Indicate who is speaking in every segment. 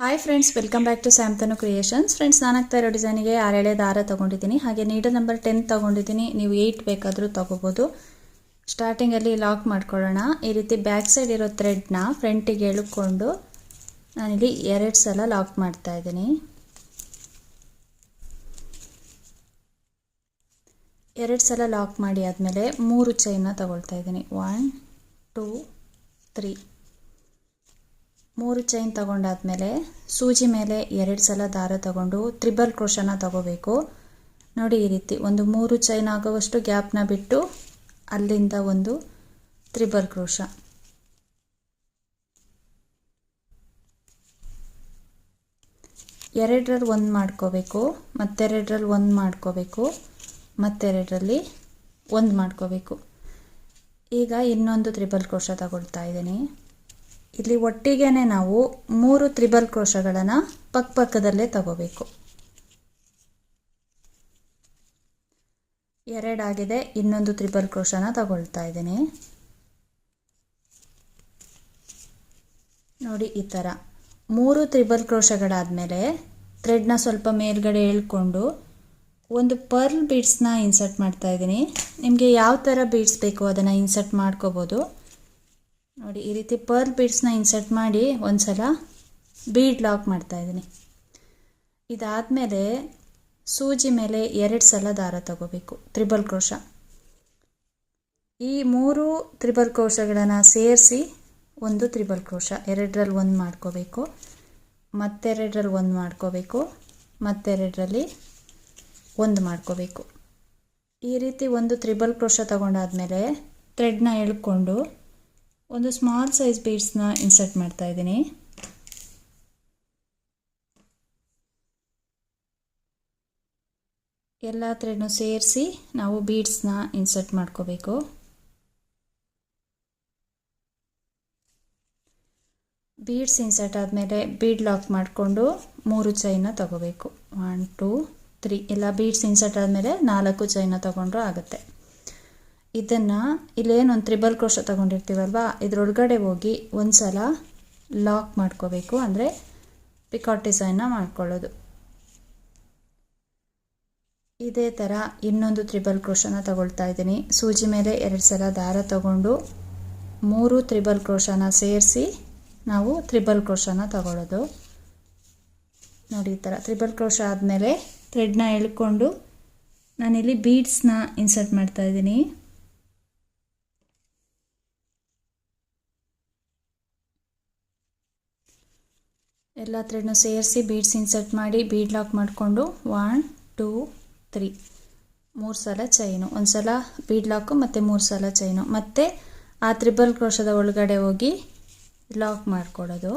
Speaker 1: Hi friends welcome back to Samthanu creations friends ನಾನು ಇರೋ ಡಿಸೈನಿಗೆ ಆರೇಳೆ ದಾರ ತೊಗೊಂಡಿದ್ದೀನಿ. ಹಾಗೆ ನೀಡಲ್ ನಂಬರ್ ಟೆನ್ ತೊಗೊಂಡಿದ್ದೀನಿ. ನೀವು ಏಯ್ಟ್ ಬೇಕಾದರೂ ತೊಗೋಬೋದು. ಸ್ಟಾರ್ಟಿಂಗಲ್ಲಿ ಲಾಕ್ ಮಾಡ್ಕೊಳ್ಳೋಣ. ಈ ರೀತಿ ಬ್ಯಾಕ್ ಸೈಡ್ ಇರೋ ಥ್ರೆಡ್ನ ಫ್ರಂಟಿಗೆ ಎಳ್ಕೊಂಡು ನಾನಿಲ್ಲಿ ಎರಡು ಸಲ ಲಾಕ್ ಮಾಡ್ತಾ ಇದ್ದೀನಿ. ಎರಡು ಸಲ ಲಾಕ್ ಮಾಡಿ ಆದಮೇಲೆ ಮೂರು ಚೈನ ತಗೊಳ್ತಾ ಇದ್ದೀನಿ. ಒನ್ ಟೂ ತ್ರೀ ಮೂರು ಚೈನ್ ತಗೊಂಡಾದ್ಮೇಲೆ ಸೂಜಿ ಮೇಲೆ ಎರಡು ಸಲ ದಾರ ತಗೊಂಡು ತ್ರಿಬಲ್ ಕ್ರೋಶನ ತಗೋಬೇಕು. ನೋಡಿ ಈ ರೀತಿ ಒಂದು ಮೂರು ಚೈನ್ ಆಗುವಷ್ಟು ಗ್ಯಾಪ್ನ ಬಿಟ್ಟು ಅಲ್ಲಿಂದ ಒಂದು ತ್ರಿಬಲ್ ಕ್ರೋಶ. ಎರಡರಲ್ಲಿ ಒಂದು ಮಾಡ್ಕೋಬೇಕು, ಮತ್ತೆರಡರಲ್ಲಿ ಒಂದು ಮಾಡ್ಕೋಬೇಕು, ಮತ್ತೆರಡರಲ್ಲಿ ಒಂದು ಮಾಡ್ಕೋಬೇಕು. ಈಗ ಇನ್ನೊಂದು ತ್ರಿಬಲ್ ಕ್ರೋಶ ತಗೊಳ್ತಾ ಇದ್ದೀನಿ. ಇಲ್ಲಿ ಒಟ್ಟಿಗೆನೆ ನಾವು ಮೂರು ತ್ರಿಬಲ್ ಕ್ರೋಶಗಳನ್ನು ಪಕ್ಕಪಕ್ಕದಲ್ಲೇ ತಗೋಬೇಕು. ಎರಡಾಗಿದೆ, ಇನ್ನೊಂದು ತ್ರಿಬಲ್ ಕ್ರೋಶನ ತಗೊಳ್ತಾ ಇದ್ದೀನಿ. ನೋಡಿ ಈ ಥರ ಮೂರು ತ್ರಿಬಲ್ ಕ್ರೋಶಗಳಾದಮೇಲೆ ಥ್ರೆಡ್ನ ಸ್ವಲ್ಪ ಮೇಲ್ಗಡೆ ಎಳ್ಕೊಂಡು ಒಂದು ಪರ್ಲ್ ಬೀಡ್ಸ್ನ ಇನ್ಸರ್ಟ್ ಮಾಡ್ತಾ ಇದ್ದೀನಿ. ನಿಮಗೆ ಯಾವ ಥರ ಬೀಡ್ಸ್ ಬೇಕು ಅದನ್ನು ಇನ್ಸರ್ಟ್ ಮಾಡ್ಕೋಬೋದು. ನೋಡಿ, ಈ ರೀತಿ ಪರ್ಲ್ ಬೀಡ್ಸ್ನ ಇನ್ಸರ್ಟ್ ಮಾಡಿ ಒಂದು ಸಲ ಬೀಡ್ ಲಾಕ್ ಮಾಡ್ತಾ ಇದ್ದೀನಿ. ಇದಾದಮೇಲೆ ಸೂಜಿ ಮೇಲೆ ಎರಡು ಸಲ ದಾರ ತಗೋಬೇಕು, ತ್ರಿಬಲ್ ಕ್ರೋಶ. ಈ ಮೂರು ತ್ರಿಬಲ್ ಕ್ರೋಶಗಳನ್ನು ಸೇರಿಸಿ ಒಂದು ತ್ರಿಬಲ್ ಕ್ರೋಶ, ಎರಡರಲ್ಲಿ ಒಂದು ಮಾಡ್ಕೋಬೇಕು, ಮತ್ತೆರಡರಲ್ಲಿ ಒಂದು ಮಾಡ್ಕೋಬೇಕು, ಮತ್ತೆರಡರಲ್ಲಿ ಒಂದು ಮಾಡ್ಕೋಬೇಕು. ಈ ರೀತಿ ಒಂದು ತ್ರಿಬಲ್ ಕ್ರೋಶ ತಗೊಂಡಾದ್ಮೇಲೆ ಥ್ರೆಡ್ನ ಎಳ್ಕೊಂಡು ಒಂದು ಸ್ಮಾಲ್ ಸೈಜ್ ಬೀಡ್ಸ್ನ ಇನ್ಸರ್ಟ್ ಮಾಡ್ತಾ ಇದ್ದೀನಿ. ಎಲ್ಲ ಥ್ರೆಡ್ನು ಸೇರಿಸಿ ನಾವು ಬೀಡ್ಸ್ನ ಇನ್ಸರ್ಟ್ ಮಾಡ್ಕೋಬೇಕು. ಬೀಡ್ಸ್ ಇನ್ಸರ್ಟ್ ಆದಮೇಲೆ ಬೀಡ್ ಲಾಕ್ ಮಾಡಿಕೊಂಡು ಮೂರು ಚೈನ ತಗೋಬೇಕು. ಒನ್ ಟೂ ತ್ರೀ ಎಲ್ಲ ಬೀಡ್ಸ್ ಇನ್ಸರ್ಟ್ ಆದಮೇಲೆ ನಾಲ್ಕು ಚೈನ ತಗೊಂಡ್ರೂ ಆಗುತ್ತೆ. ಇದನ್ನು ಇಲ್ಲೇನು ಒಂದು ತ್ರಿಬಲ್ ಕ್ರೋಶ ತಗೊಂಡಿರ್ತೀವಲ್ವಾ? ಇದರೊಳಗಡೆ ಹೋಗಿ ಒಂದು ಸಲ ಲಾಕ್ ಮಾಡ್ಕೋಬೇಕು. ಅಂದರೆ ಪಿಕಾಟ್ ಡಿಸೈನ್ನ ಮಾಡ್ಕೊಳ್ಳೋದು. ಇದೇ ಥರ ಇನ್ನೊಂದು ತ್ರಿಬಲ್ ಕ್ರೋಶನ ತಗೊಳ್ತಾ ಇದ್ದೀನಿ. ಸೂಜಿ ಮೇಲೆ ಎರಡು ಸಲ ದಾರ ತಗೊಂಡು ಮೂರು ತ್ರಿಬಲ್ ಕ್ರೋಶನ ಸೇರಿಸಿ ನಾವು ತ್ರಿಬಲ್ ಕ್ರೋಶನ ತಗೊಳ್ಳೋದು. ನೋಡಿ ಈ ಥರ ತ್ರಿಬಲ್ ಕ್ರೋಶ ಆದಮೇಲೆ ಥ್ರೆಡ್ನ ಎಳ್ಕೊಂಡು ನಾನಿಲ್ಲಿ ಬೀಡ್ಸ್ನ ಇನ್ಸರ್ಟ್ ಮಾಡ್ತಾ ಇದ್ದೀನಿ. ಎಲ್ಲ ಥ್ರೆಡ್ನ ಸೇರಿಸಿ ಬೀಡ್ಸ್ ಇನ್ಸರ್ಟ್ ಮಾಡಿ ಬೀಡ್ ಲಾಕ್ ಮಾಡಿಕೊಂಡು ಒನ್, ಟೂ, ತ್ರೀ. ಮೂರು ಸಲ ಚೈನು. ಒಂದು ಸಲ ಬೀಡ್ ಲಾಕು ಮತ್ತು ಮೂರು ಸಲ ಚೈನು. ಮತ್ತು ಆ ತ್ರಿಬಲ್ ಕ್ರೋಶದ ಒಳಗಡೆ ಹೋಗಿ ಲಾಕ್ ಮಾಡಿಕೊಡೋದು.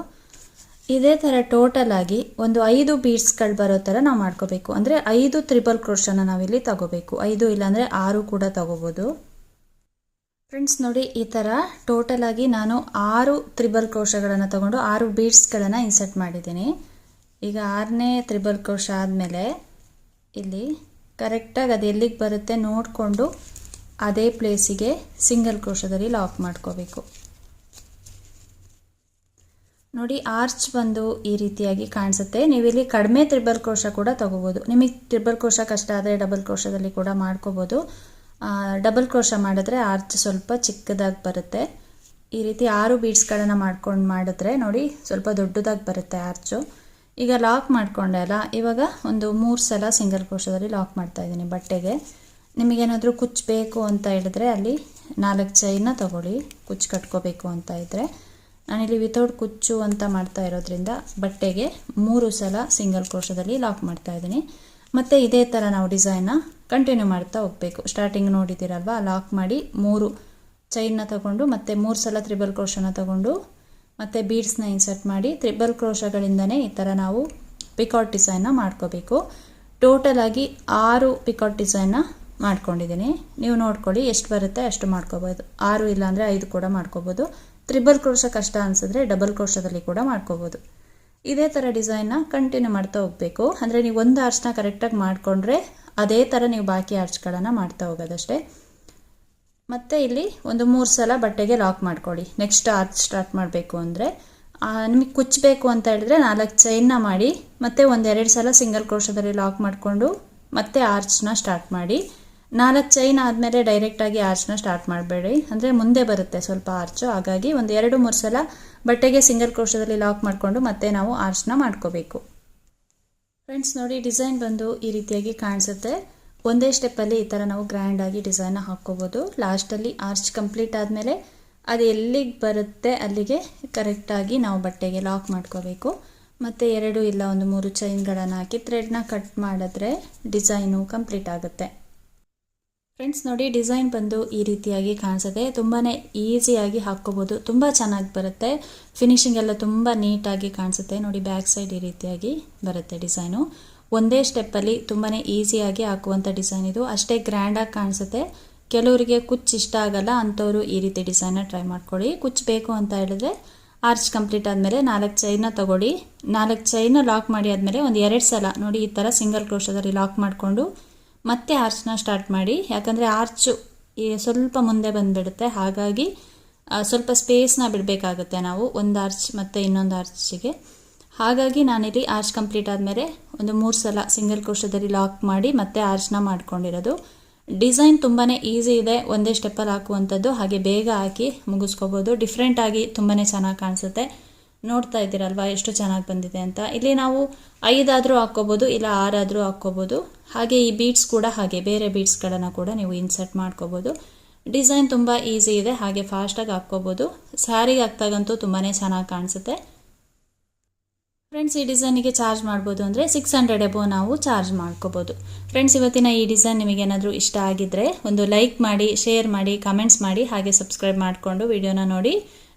Speaker 1: ಇದೇ ಥರ ಟೋಟಲ್ ಆಗಿ ಒಂದು ಐದು ಬೀಡ್ಸ್ಗಳು ಬರೋ ಥರ ನಾವು ಮಾಡ್ಕೋಬೇಕು. ಅಂದರೆ ಐದು ತ್ರಿಬಲ್ ಕ್ರೋಶನ ನಾವಿಲ್ಲಿ ತಗೋಬೇಕು. ಐದು ಇಲ್ಲಾಂದರೆ ಆರು ಕೂಡ ತಗೋಬೋದು. ಫ್ರೆಂಡ್ಸ್ ನೋಡಿ, ಈ ಥರ ಟೋಟಲ್ ಆಗಿ ನಾನು ಆರು ತ್ರಿಬಲ್ ಕ್ರೋಶಗಳನ್ನು ತಗೊಂಡು ಆರು ಬೀಡ್ಸ್ಗಳನ್ನು ಇನ್ಸರ್ಟ್ ಮಾಡಿದ್ದೀನಿ. ಈಗ ಆರನೇ ತ್ರಿಬಲ್ ಕ್ರೋಶ ಆದಮೇಲೆ ಇಲ್ಲಿ ಕರೆಕ್ಟಾಗಿ ಅದು ಎಲ್ಲಿಗೆ ಬರುತ್ತೆ ನೋಡಿಕೊಂಡು ಅದೇ ಪ್ಲೇಸಿಗೆ ಸಿಂಗಲ್ ಕ್ರೋಶದಲ್ಲಿ ಲಾಕ್ ಮಾಡ್ಕೋಬೇಕು. ನೋಡಿ ಆರ್ಚ್ ಬಂದು ಈ ರೀತಿಯಾಗಿ ಕಾಣಿಸುತ್ತೆ. ನೀವಿಲ್ಲಿ ಕಡಿಮೆ ತ್ರಿಬಲ್ ಕ್ರೋಶ ಕೂಡ ತಗೋಬೋದು. ನಿಮಗೆ ತ್ರಿಬಲ್ ಕ್ರೋಶ ಕಷ್ಟ ಆದರೆ ಡಬಲ್ ಕ್ರೋಶದಲ್ಲಿ ಕೂಡ ಮಾಡ್ಕೋಬೋದು. ಡಬಲ್ ಕ್ರೋಶ ಮಾಡಿದ್ರೆ ಆರ್ಚ್ ಸ್ವಲ್ಪ ಚಿಕ್ಕದಾಗಿ ಬರುತ್ತೆ. ಈ ರೀತಿ ಆರು ಬೀಡ್ಸ್ಗಳನ್ನು ಮಾಡ್ಕೊಂಡು ಮಾಡಿದ್ರೆ ನೋಡಿ ಸ್ವಲ್ಪ ದೊಡ್ಡದಾಗಿ ಬರುತ್ತೆ ಆರ್ಚು ಈಗ ಲಾಕ್ ಮಾಡಿಕೊಂಡೆ ಅಲ್ಲ, ಇವಾಗ ಒಂದು ಮೂರು ಸಲ ಸಿಂಗಲ್ ಕ್ರೋಶದಲ್ಲಿ ಲಾಕ್ ಮಾಡ್ತಾ ಇದ್ದೀನಿ ಬಟ್ಟೆಗೆ. ನಿಮಗೇನಾದರೂ ಕುಚ್ಚು ಬೇಕು ಅಂತ ಹೇಳಿದ್ರೆ ಅಲ್ಲಿ ನಾಲ್ಕು ಚೈನ ತಗೊಳ್ಳಿ ಕುಚ್ಚು ಕಟ್ಕೋಬೇಕು ಅಂತ ಇದ್ದರೆ ನಾನಿಲ್ಲಿ ವಿತೌಟ್ ಕುಚ್ಚು ಅಂತ ಮಾಡ್ತಾ ಇರೋದ್ರಿಂದ ಬಟ್ಟೆಗೆ ಮೂರು ಸಲ ಸಿಂಗಲ್ ಕ್ರೋಶದಲ್ಲಿ ಲಾಕ್ ಮಾಡ್ತಾ ಇದ್ದೀನಿ. ಮತ್ತು ಇದೇ ಥರ ನಾವು ಡಿಸೈನ್ನ ಕಂಟಿನ್ಯೂ ಮಾಡ್ತಾ ಹೋಗಬೇಕು. ಸ್ಟಾರ್ಟಿಂಗ್ ನೋಡಿದ್ದೀರಲ್ವ? ಲಾಕ್ ಮಾಡಿ ಮೂರು ಚೈನ್ನ ತಗೊಂಡು ಮತ್ತು ಮೂರು ಸಲ ತ್ರಿಬಲ್ ಕ್ರೋಶನ ತಗೊಂಡು ಮತ್ತು ಬೀಡ್ಸ್ನ ಇನ್ಸರ್ಟ್ ಮಾಡಿ ತ್ರಿಬಲ್ ಕ್ರೋಶಗಳಿಂದನೇ ಈ ಥರ ನಾವು ಪಿಕಾಟ್ ಡಿಸೈನ್ನ ಮಾಡ್ಕೋಬೇಕು. ಟೋಟಲ್ ಆಗಿ ಆರು ಪಿಕಾಟ್ ಡಿಸೈನ್ನ ಮಾಡ್ಕೊಂಡಿದ್ದೀನಿ. ನೀವು ನೋಡ್ಕೊಳ್ಳಿ ಎಷ್ಟು ಬರುತ್ತೆ ಅಷ್ಟು ಮಾಡ್ಕೋಬೋದು. ಆರು ಇಲ್ಲಾಂದರೆ ಐದು ಕೂಡ ಮಾಡ್ಕೋಬೋದು. ತ್ರಿಬಲ್ ಕ್ರೋಶ ಕಷ್ಟ ಅನಿಸಿದ್ರೆ ಡಬಲ್ ಕ್ರೋಶದಲ್ಲಿ ಕೂಡ ಮಾಡ್ಕೋಬೋದು. ಇದೇ ಥರ ಡಿಸೈನ್ನ ಕಂಟಿನ್ಯೂ ಮಾಡ್ತಾ ಹೋಗಬೇಕು. ಅಂದರೆ ನೀವು ಒಂದು ಆರ್ಚ್ನ ಕರೆಕ್ಟಾಗಿ ಮಾಡಿಕೊಂಡ್ರೆ ಅದೇ ಥರ ನೀವು ಬಾಕಿ ಆರ್ಚ್ಗಳನ್ನು ಮಾಡ್ತಾ ಹೋಗೋದಷ್ಟೇ. ಮತ್ತು ಇಲ್ಲಿ ಒಂದು ಮೂರು ಸಲ ಬಟ್ಟೆಗೆ ಲಾಕ್ ಮಾಡ್ಕೊಳ್ಳಿ. ನೆಕ್ಸ್ಟ್ ಆರ್ಚ್ ಸ್ಟಾರ್ಟ್ ಮಾಡಬೇಕು ಅಂದರೆ ನಿಮಗೆ ಕುಚ್ಚಬೇಕು ಅಂತ ಹೇಳಿದ್ರೆ ನಾಲ್ಕು ಚೈನ್ನ ಮಾಡಿ, ಮತ್ತೆ ಒಂದೆರಡು ಸಲ ಸಿಂಗಲ್ ಕ್ರೋಶದಲ್ಲಿ ಲಾಕ್ ಮಾಡಿಕೊಂಡು ಮತ್ತೆ ಆರ್ಚ್ನ ಸ್ಟಾರ್ಟ್ ಮಾಡಿ. ನಾಲ್ಕು ಚೈನ್ ಆದಮೇಲೆ ಡೈರೆಕ್ಟಾಗಿ ಆರ್ಚ್ನ ಸ್ಟಾರ್ಟ್ ಮಾಡಬೇಡಿ. ಅಂದರೆ ಮುಂದೆ ಬರುತ್ತೆ ಸ್ವಲ್ಪ ಆರ್ಚು ಹಾಗಾಗಿ ಒಂದು ಎರಡು, ಮೂರು ಸಲ ಬಟ್ಟೆಗೆ ಸಿಂಗಲ್ ಕ್ರೋಶದಲ್ಲಿ ಲಾಕ್ ಮಾಡಿಕೊಂಡು ಮತ್ತೆ ನಾವು ಆರ್ಚ್ನ ಮಾಡ್ಕೋಬೇಕು. ಫ್ರೆಂಡ್ಸ್ ನೋಡಿ ಡಿಸೈನ್ ಬಂದು ಈ ರೀತಿಯಾಗಿ ಕಾಣಿಸುತ್ತೆ. ಒಂದೇ ಸ್ಟೆಪ್ಪಲ್ಲಿ ಈ ಥರ ನಾವು ಗ್ರ್ಯಾಂಡಾಗಿ ಡಿಸೈನ್ನ ಹಾಕ್ಕೋಬೋದು. ಲಾಸ್ಟಲ್ಲಿ ಆರ್ಚ್ ಕಂಪ್ಲೀಟ್ ಆದಮೇಲೆ ಅದು ಎಲ್ಲಿಗೆ ಬರುತ್ತೆ ಅಲ್ಲಿಗೆ ಕರೆಕ್ಟಾಗಿ ನಾವು ಬಟ್ಟೆಗೆ ಲಾಕ್ ಮಾಡ್ಕೋಬೇಕು. ಮತ್ತು ಎರಡು ಇಲ್ಲ ಒಂದು ಮೂರು ಚೈನ್ಗಳನ್ನು ಹಾಕಿ ಥ್ರೆಡ್ನ ಕಟ್ ಮಾಡಿದ್ರೆ ಡಿಸೈನು ಕಂಪ್ಲೀಟ್ ಆಗುತ್ತೆ. ಫ್ರೆಂಡ್ಸ್ ನೋಡಿ ಡಿಸೈನ್ ಬಂದು ಈ ರೀತಿಯಾಗಿ ಕಾಣಿಸುತ್ತೆ. ತುಂಬಾ ಈಸಿಯಾಗಿ ಹಾಕ್ಕೋಬೋದು. ತುಂಬ ಚೆನ್ನಾಗಿ ಬರುತ್ತೆ. ಫಿನಿಶಿಂಗ್ ಎಲ್ಲ ತುಂಬ ನೀಟಾಗಿ ಕಾಣಿಸುತ್ತೆ. ನೋಡಿ ಬ್ಯಾಕ್ ಸೈಡ್ ಈ ರೀತಿಯಾಗಿ ಬರುತ್ತೆ ಡಿಸೈನು ಒಂದೇ ಸ್ಟೆಪ್ಪಲ್ಲಿ ತುಂಬಾ ಈಸಿಯಾಗಿ ಹಾಕುವಂಥ ಡಿಸೈನ್ ಇದು. ಅಷ್ಟೇ ಗ್ರ್ಯಾಂಡಾಗಿ ಕಾಣಿಸುತ್ತೆ. ಕೆಲವರಿಗೆ ಕುಚ್ಚು ಇಷ್ಟ ಆಗಲ್ಲ, ಅಂಥವ್ರು ಈ ರೀತಿ ಡಿಸೈನ್ನ ಟ್ರೈ ಮಾಡ್ಕೊಳ್ಳಿ. ಕುಚ್ಚು ಬೇಕು ಅಂತ ಹೇಳಿದ್ರೆ ಆರ್ಚ್ ಕಂಪ್ಲೀಟ್ ಆದಮೇಲೆ ನಾಲ್ಕು ಚೈನ ತಗೊಳ್ಳಿ. ನಾಲ್ಕು ಚೈನ ಲಾಕ್ ಮಾಡಿ ಆದಮೇಲೆ ಒಂದು ಎರಡು ಸಲ ನೋಡಿ, ಈ ಥರ ಸಿಂಗಲ್ ಕ್ರೋಶದಲ್ಲಿ ಲಾಕ್ ಮಾಡಿಕೊಂಡು ಮತ್ತೆ ಆರ್ಚ್ನ ಸ್ಟಾರ್ಟ್ ಮಾಡಿ, ಯಾಕಂದರೆ ಆರ್ಚು ಸ್ವಲ್ಪ ಮುಂದೆ ಬಂದುಬಿಡುತ್ತೆ. ಹಾಗಾಗಿ ಸ್ವಲ್ಪ ಸ್ಪೇಸ್ನ ಬಿಡಬೇಕಾಗುತ್ತೆ ನಾವು, ಒಂದು ಆರ್ಚ್ ಮತ್ತು ಇನ್ನೊಂದು ಆರ್ಚಿಗೆ. ಹಾಗಾಗಿ ನಾನಿಲ್ಲಿ ಆರ್ಚ್ ಕಂಪ್ಲೀಟ್ ಆದಮೇಲೆ ಒಂದು ಮೂರು ಸಲ ಸಿಂಗಲ್ ಕ್ರೋಶದಲ್ಲಿ ಲಾಕ್ ಮಾಡಿ ಮತ್ತೆ ಆರ್ಚ್ನ ಮಾಡ್ಕೊಂಡಿರೋದು. ಡಿಸೈನ್ ತುಂಬಾ ಈಸಿ ಇದೆ, ಒಂದೇ ಸ್ಟೆಪ್ಪಲ್ಲಿ ಹಾಕುವಂಥದ್ದು. ಹಾಗೆ ಬೇಗ ಹಾಕಿ ಮುಗಿಸ್ಕೋಬೋದು. ಡಿಫ್ರೆಂಟಾಗಿ ತುಂಬಾ ಚೆನ್ನಾಗಿ ಕಾಣಿಸುತ್ತೆ. ನೋಡ್ತಾ ಇದ್ದೀರಲ್ವಾ ಎಷ್ಟು ಚೆನ್ನಾಗಿ ಬಂದಿದೆ ಅಂತ. ಇಲ್ಲಿ ನಾವು ಐದಾದರೂ ಹಾಕ್ಕೋಬೋದು, ಇಲ್ಲ ಆರಾದರೂ ಹಾಕ್ಕೋಬೋದು. ಹಾಗೆ ಈ ಬೀಡ್ಸ್ ಕೂಡ ಹಾಗೆ, ಬೇರೆ ಬೀಡ್ಸ್ಗಳನ್ನು ಕೂಡ ನೀವು ಇನ್ಸರ್ಟ್ ಮಾಡ್ಕೋಬೋದು. ಡಿಸೈನ್ ತುಂಬ ಈಸಿ ಇದೆ, ಹಾಗೆ ಫಾಸ್ಟಾಗಿ ಹಾಕ್ಕೋಬೋದು. ಸ್ಯಾರಿಗೆ ಹಾಕ್ದಾಗಂತೂ ತುಂಬಾ ಚೆನ್ನಾಗಿ ಕಾಣಿಸುತ್ತೆ. ಫ್ರೆಂಡ್ಸ್ ಈ ಡಿಸೈನಿಗೆ ಚಾರ್ಜ್ ಮಾಡ್ಬೋದು ಅಂದರೆ ಸಿಕ್ಸ್ ಹಂಡ್ರೆಡ್ ಎಬೋ ನಾವು ಚಾರ್ಜ್ ಮಾಡ್ಕೋಬೋದು. ಫ್ರೆಂಡ್ಸ್ ಇವತ್ತಿನ ಈ ಡಿಸೈನ್ ನಿಮಗೇನಾದರೂ ಇಷ್ಟ ಆಗಿದ್ದರೆ ಒಂದು ಲೈಕ್ ಮಾಡಿ ಶೇರ್ ಮಾಡಿ ಕಮೆಂಟ್ಸ್ ಮಾಡಿ, ಹಾಗೆ ಸಬ್ಸ್ಕ್ರೈಬ್ ಮಾಡಿಕೊಂಡು ವಿಡಿಯೋನ ನೋಡಿ.